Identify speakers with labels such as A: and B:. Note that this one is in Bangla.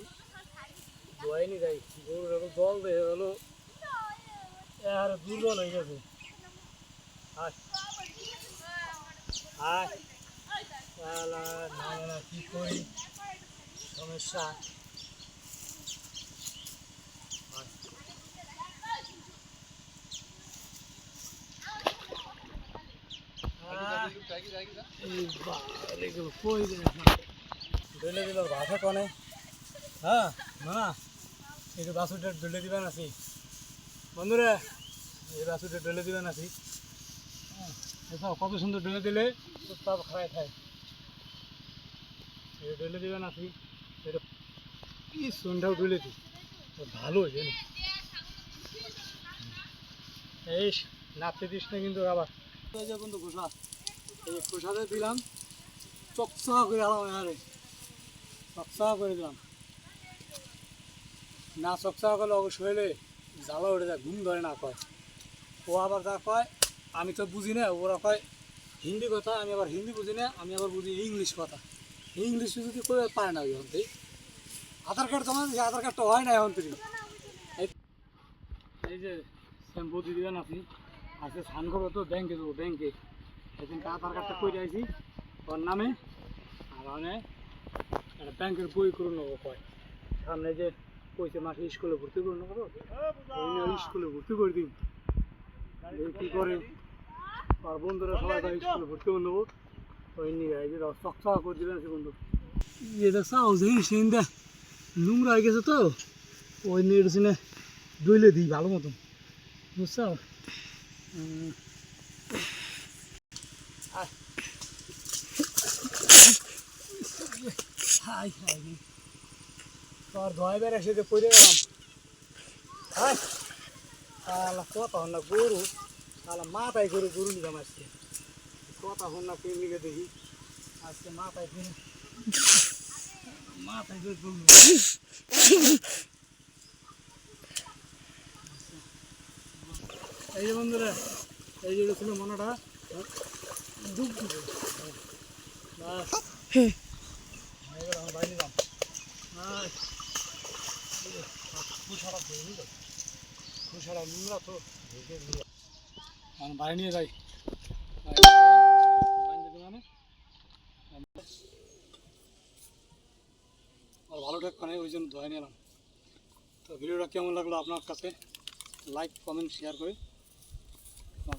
A: দিলাম দোয়াইনি যাই, গরুর এখন জল দেয় হলো আর দুর্বল হয়ে গেছে। কি করি? সমস্যা। ভাষা কনে। হ্যাঁ না এই কত সুন্দর ডলে দিলে সব খায়। খায় ডলে দিবেন আছি, এটা কি সুন্দর ডলে দি ভালো হয়েছে না এই নাপতে দিস না কিন্তু আবার। এই দিলাম, চকচকা করে আলাম আরে করে দিলাম। না চকচকা করলে অবশ্য হইলে জ্বালা উঠে যায়, ঘুম ধরে না কয়। ও আবার যা কয়, আমি তো বুঝি না, ওরা কয়, হিন্দি কথা, আমি আবার হিন্দি বুঝি না, আমি আবার বুঝি ইংলিশ কথা। ইংলিশ যদি করে পারে না এখন থেকে। আধার কার্ড তোমার যে আধার কার্ডটা হয় না এখন থেকে। এই- যে শ্যাম্পু দিয়ে দিবেন আপনি, আজকে স্নান করব তো ব্যাংকে যাব ব্যাংকে। সেদিনকে আধার কার্ডটা করে আইছি, ওর নামে, আর মানে একটা ব্যাংকের বই করে নেব কয়। সামনে যে কইছে, মাসে স্কুলে ভর্তি করে নেব স্কুলে ভর্তি করে দিন কি করে? আর বন্ধুরা সবাই স্কুলে ভর্তি করে নেব ওই নিয়ে যে চকচকা করে দিবেন সে বন্ধু। ইয়ে দেখছ জিনিস দেখ নোংরা হয়ে গেছে তো? ওই নিয়ে এটা সিনে ডইলে দিই ভালো মতন। বুঝছ। হাই হাই। তোর ধোয়াই বেড়ে এসে যে পড়ে গেলাম আলা কথা হন না গরু আলা মাথায় গরু গরু নিলাম আজকে। কথা হন না পেন নিকে দেখি, আজকে মাথায় গরু মাথায় গরু গরু এই যে বন্ধুরা, এই যে ছিল মনটা দিবে বাস বাইরে নিয়ে যাই। ভালো ঠাক নেই ওই জন্য ধোয়া নিলাম তো ভিডিওটা কেমন লাগল আপনার কাছে? লাইক কমেন্ট শেয়ার করে।